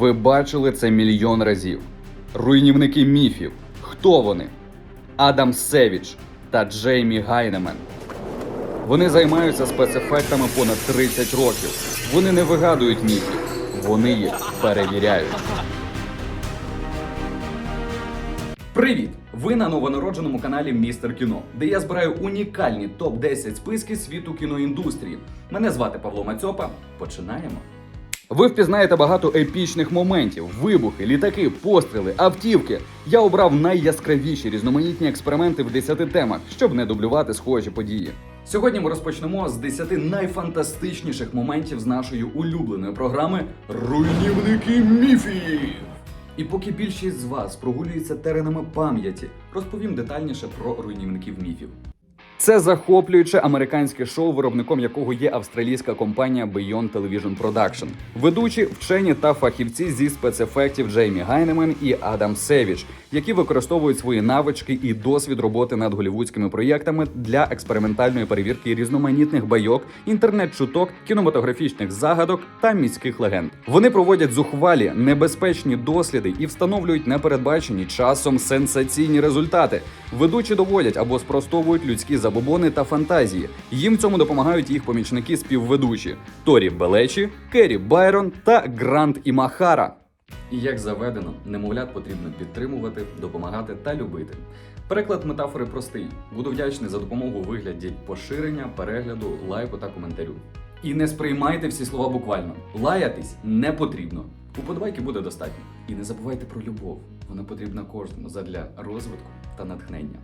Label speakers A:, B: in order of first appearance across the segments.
A: Ви бачили це мільйон разів. Руйнівники міфів. Хто вони? Адам Севіч та Джеймі Гайнемен. Вони займаються спецефектами понад 30 років. Вони не вигадують міфів, вони їх перевіряють. Привіт! Ви на новонародженому каналі Містер Кіно, де я збираю унікальні топ 10 списки світу кіноіндустрії. Мене звати Павло Мацьопа. Починаємо. Ви впізнаєте багато епічних моментів: вибухи, літаки, постріли, автівки. Я обрав найяскравіші різноманітні експерименти в 10 темах, щоб не дублювати схожі події. Сьогодні ми розпочнемо з 10 найфантастичніших моментів з нашої улюбленої програми Руйнівники міфів. І поки більшість з вас прогулюється теренами пам'яті, розповім детальніше про руйнівників міфів. Це захоплююче американське шоу, виробником якого є австралійська компанія Beyond Television Production. Ведучі, вчені та фахівці зі спецефектів Джеймі Гайнемен і Адам Севіч, які використовують свої навички і досвід роботи над голівудськими проєктами для експериментальної перевірки різноманітних байок, інтернет-чуток, кінематографічних загадок та міських легенд. Вони проводять зухвалі небезпечні досліди і встановлюють непередбачені часом сенсаційні результати. Ведучі доводять або спростовують людські забобони та фантазії. Їм в цьому допомагають їх помічники співведучі Торі Белечі, Керрі Байрон та Грант Імахара. І як заведено, немовлят потрібно підтримувати, допомагати та любити. Переклад метафори простий. Буду вдячний за допомогу у вигляді поширення, перегляду, лайку та коментарю. І не сприймайте всі слова буквально. Лаятись не потрібно. Уподобайки буде достатньо. І не забувайте про любов. Вона потрібна кожному задля розвитку та натхнення.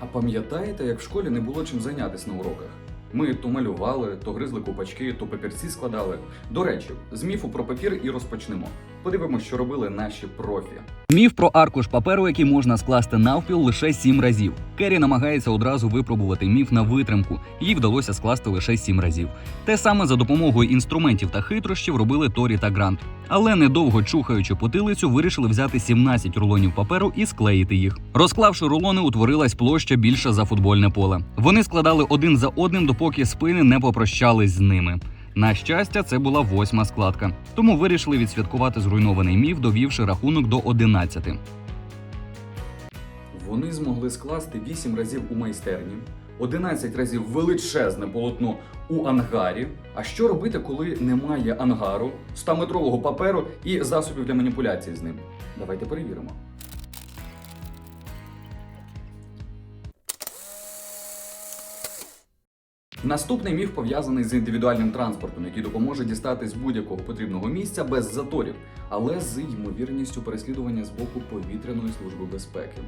A: А пам'ятаєте, як в школі не було чим зайнятися на уроках? Ми то малювали, то гризли купачки, то папірці складали. До речі, з міфу про папір і розпочнемо. Подивимось, що робили наші профі.
B: Міф про аркуш паперу, який можна скласти навпіл лише сім разів. Керрі намагається одразу випробувати міф на витримку. Їй вдалося скласти лише сім разів. Те саме за допомогою інструментів та хитрощів робили Торі та Грант. Але недовго чухаючи потилицю, вирішили взяти 17 рулонів паперу і склеїти їх. Розклавши рулони, утворилась площа більша за футбольне поле. Вони складали один за одним, допоки спини не попрощались з ними. На щастя, це була восьма складка. Тому вирішили відсвяткувати зруйнований міф, довівши рахунок до 11.
A: Вони змогли скласти 8 разів у майстерні, 11 разів величезне полотно у ангарі. А що робити, коли немає ангару, 100-метрового паперу і засобів для маніпуляції з ним? Давайте перевіримо. Наступний міф пов'язаний з індивідуальним транспортом, який допоможе дістатись будь-якого потрібного місця без заторів, але з ймовірністю переслідування з боку повітряної служби безпеки.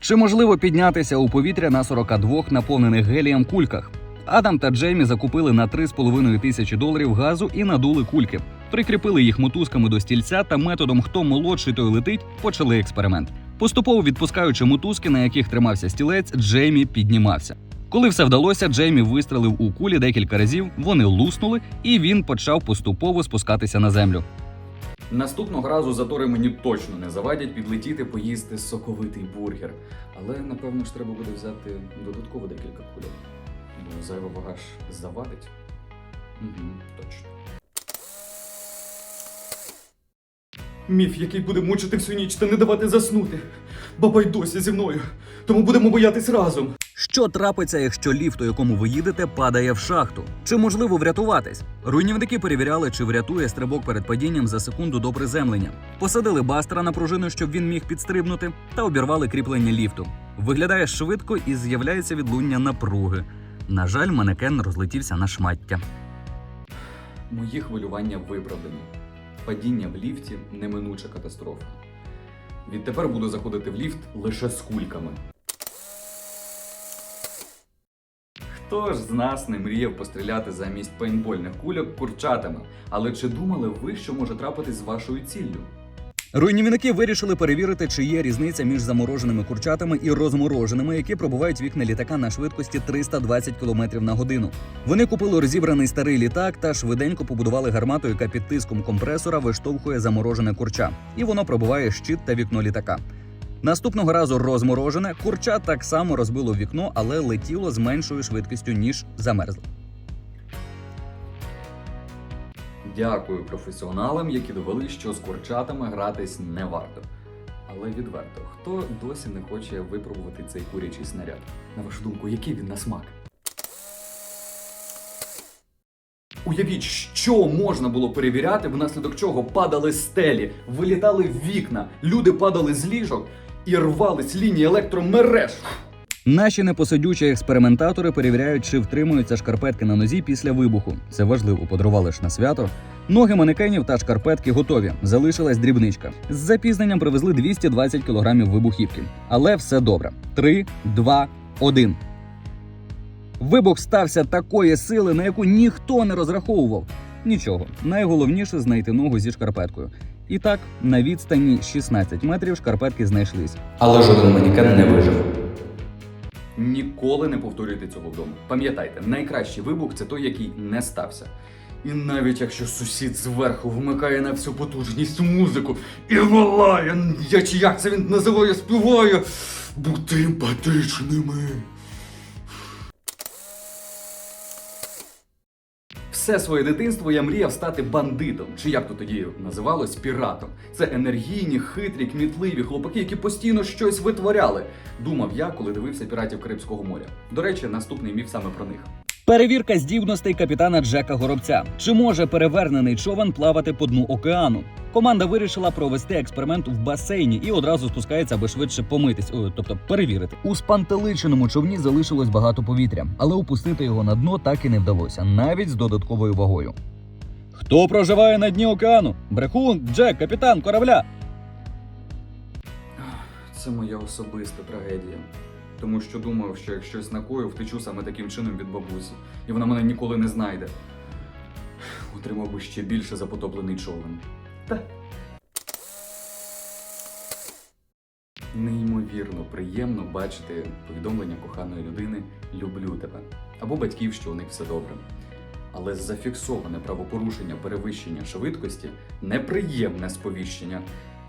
B: Чи можливо піднятися у повітря на 42 наповнених гелієм кульках? Адам та Джеймі закупили на 3,5 тисячі доларів газу і надули кульки. Прикріпили їх мотузками до стільця та методом хто молодший, той летить, почали експеримент. Поступово відпускаючи мотузки, на яких тримався стілець, Джеймі піднімався. Коли все вдалося, Джеймі вистрелив у кулі декілька разів, вони луснули, і він почав поступово спускатися на землю.
A: Наступного разу затори мені точно не завадять підлетіти поїсти соковитий бургер. Але напевно ж треба буде взяти додатково декілька кульок. Бо зайва вага ж завадить. Угу, точно. Міф, який буде мучити всю ніч та не давати заснути. Баба й досі зі мною. Тому будемо боятись разом.
B: Що трапиться, якщо ліфт, у якому ви їдете, падає в шахту? Чи можливо врятуватись? Руйнівники перевіряли, чи врятує стрибок перед падінням за секунду до приземлення. Посадили бастера на пружину, щоб він міг підстрибнути, та обірвали кріплення ліфту. Виглядає швидко і з'являється відлуння напруги. На жаль, манекен розлетівся на шмаття.
A: Мої хвилювання виправдані. Падіння в ліфті неминуча катастрофа. Відтепер буду заходити в ліфт лише з кульками. Хто ж з нас не мріяв постріляти замість пейнтбольних кульок курчатами? Але чи думали ви, що може трапитись з вашою ціллю?
B: Руйнівники вирішили перевірити, чи є різниця між замороженими курчатами і розмороженими, які пробувають вікна літака на швидкості 320 км на годину. Вони купили розібраний старий літак та швиденько побудували гармату, яка під тиском компресора виштовхує заморожене курча, і воно пробиває щит та вікно літака. Наступного разу розморожене курча так само розбило вікно, але летіло з меншою швидкістю ніж замерзло.
A: Дякую професіоналам, які довели, що з курчатами гратись не варто. Але відверто, хто досі не хоче випробувати цей курячий снаряд? На вашу думку, який він на смак? Уявіть, що можна було перевіряти, внаслідок чого падали стелі, вилітали вікна, люди падали з ліжок і рвались лінії електромереж.
B: Наші непосидючі експериментатори перевіряють, чи втримуються шкарпетки на нозі після вибуху. Це важливо, подарували ж на свято. Ноги манекенів та шкарпетки готові. Залишилась дрібничка. З запізненням привезли 220 кілограмів вибухівки. Але все добре. 3, 2, 1. Вибух стався такої сили, на яку ніхто не розраховував. Нічого, найголовніше знайти ногу зі шкарпеткою. І так, на відстані 16 метрів шкарпетки знайшлись.
A: Але жоден манекен не вижив. Ніколи не повторюйте цього вдома. Пам'ятайте, найкращий вибух це той, який не стався. І навіть якщо сусід зверху вмикає на всю потужність музику і волає, я чи як це він називає, співає, бути емпатичними. Все своє дитинство я мріяв стати бандитом, чи як то тоді називалось, піратом. Це енергійні, хитрі, кмітливі хлопаки, які постійно щось витворяли. Думав я, коли дивився піратів Карибського моря. До речі, наступний міф саме про них.
B: Перевірка здібностей капітана Джека Горобця. Чи може перевернений човен плавати по дну океану? Команда вирішила провести експеримент в басейні і одразу спускається, аби швидше помитись, о, тобто перевірити. У спантеличеному човні залишилось багато повітря, але опустити його на дно так і не вдалося, навіть з додатковою вагою. Хто проживає на дні океану? Брехун, Джек, капітан корабля.
A: Це моя особиста трагедія. Тому що думав, що як щось накою, втечу саме таким чином від бабусі, і вона мене ніколи не знайде. Отримав би ще більше за потоплений човен. Та. Неймовірно приємно бачити повідомлення коханої людини Люблю тебе або батьків, що у них все добре. Але зафіксоване правопорушення перевищення швидкості неприємне сповіщення.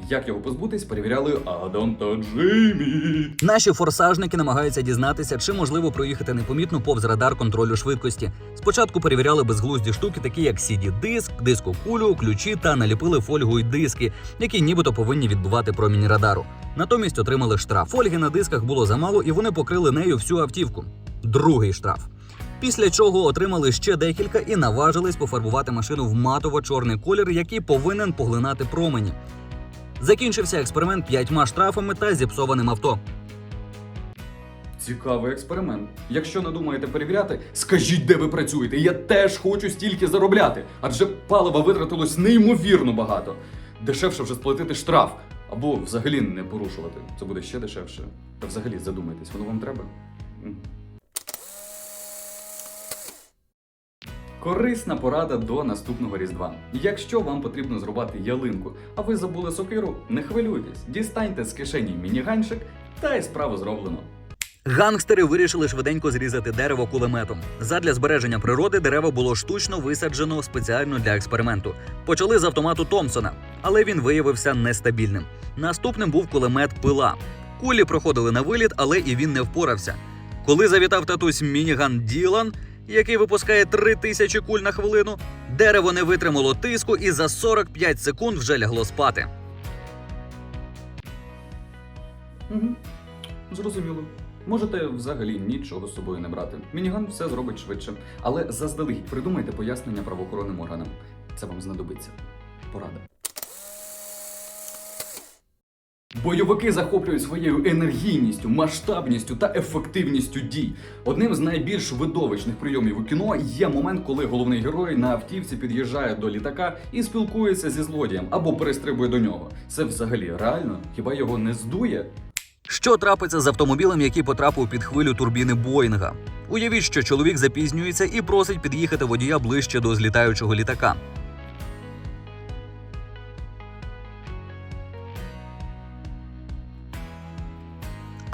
A: Як його позбутись, перевіряли Адам та Джиммі.
B: Наші форсажники намагаються дізнатися, чи можливо проїхати непомітно повз радар контролю швидкості. Спочатку перевіряли безглузді штуки, такі як CD-диск, дискокулю, ключі та наліпили фольгою диски, які нібито повинні відбувати промінь радару. Натомість отримали штраф. Фольги на дисках було замало, і вони покрили нею всю автівку. Другий штраф. Після чого отримали ще декілька і наважились пофарбувати машину в матово-чорний колір, який повинен поглинати промені. Закінчився експеримент п'ятьма штрафами та зіпсованим авто.
A: Цікавий експеримент. Якщо не думаєте перевіряти, скажіть, де ви працюєте. Я теж хочу стільки заробляти, адже палива витратилось неймовірно багато. Дешевше вже сплатити штраф або взагалі не порушувати. Це буде ще дешевше. Та взагалі задумайтесь, воно вам треба. Корисна порада до наступного різдва. Якщо вам потрібно зрубати ялинку, а ви забули сокиру, не хвилюйтесь, дістаньте з кишені мініганчик, та й справу зроблено.
B: Гангстери вирішили швиденько зрізати дерево кулеметом. Задля збереження природи дерево було штучно висаджено спеціально для експерименту. Почали з автомату Томпсона, але він виявився нестабільним. Наступним був кулемет пила. Кулі проходили на виліт, але і він не впорався. Коли завітав татусь мініган Ділан, який випускає три тисячі куль на хвилину, дерево не витримало тиску і за 45 секунд вже лягло спати.
A: Угу. Зрозуміло. Можете взагалі нічого з собою не брати. Мініган все зробить швидше. Але заздалегідь придумайте пояснення правоохоронним органам. Це вам знадобиться. Порада. Бойовики захоплюють своєю енергійністю, масштабністю та ефективністю дій. Одним з найбільш видовищних прийомів у кіно є момент, коли головний герой на автівці під'їжджає до літака і спілкується зі злодієм або перестрибує до нього. Це взагалі реально? Хіба його не здує?
B: Що трапиться з автомобілем, який потрапив під хвилю турбіни Боїнга? Уявіть, що чоловік запізнюється і просить під'їхати водія ближче до злітаючого літака.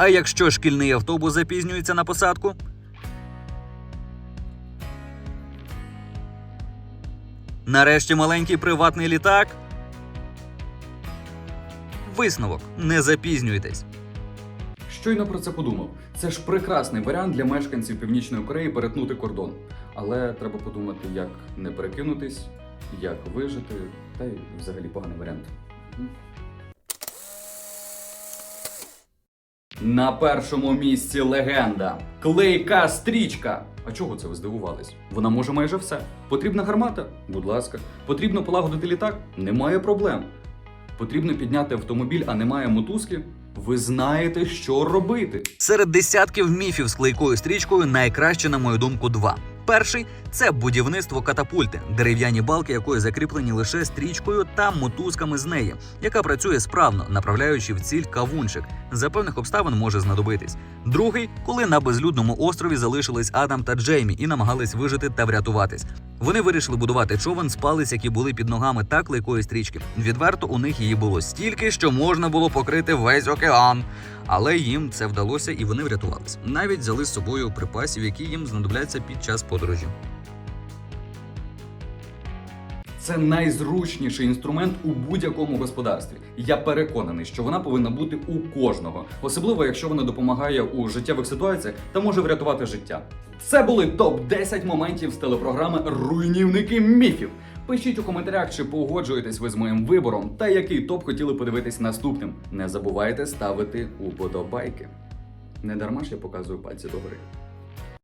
B: А якщо шкільний автобус запізнюється на посадку? Нарешті маленький приватний літак. Висновок: не запізнюйтесь.
A: Щойно про це подумав. Це ж прекрасний варіант для мешканців Північної Кореї перетнути кордон. Але треба подумати, як не перекинутись як вижити, та й взагалі поганий варіант. На першому місці легенда. Клейка стрічка. А чого це ви здивувались? Вона може майже все. Потрібна гармата? Будь ласка. Потрібно полагодити літак? Немає проблем. Потрібно підняти автомобіль, а немає мотузки? Ви знаєте, що робити.
B: Серед десятків міфів з клейкою стрічкою найкраще, на мою думку, два. Перший це будівництво катапульти, дерев'яні балки якої закріплені лише стрічкою та мотузками з неї, яка працює справно, направляючи в ціль кавунчик. За певних обставин може знадобитись. Другий, коли на безлюдному острові залишились Адам та Джеймі і намагались вижити та врятуватись. Вони вирішили будувати човен з палиць, які були під ногами та клейкої стрічки. Відверто у них її було стільки, що можна було покрити весь океан. Але їм це вдалося і вони врятувалися. Навіть взяли з собою припасів, які їм знадобляться під час подорожі.
A: Це найзручніший інструмент у будь-якому господарстві. Я переконаний, що вона повинна бути у кожного, особливо якщо вона допомагає у життєвих ситуаціях та може врятувати життя. Це були топ 10 моментів з телепрограми Руйнівники міфів. Пишіть у коментарях, чи погоджуєтесь ви з моїм вибором та який топ хотіли подивитись наступним. Не забувайте ставити уподобайки. Не дарма ж я показую пальці догори.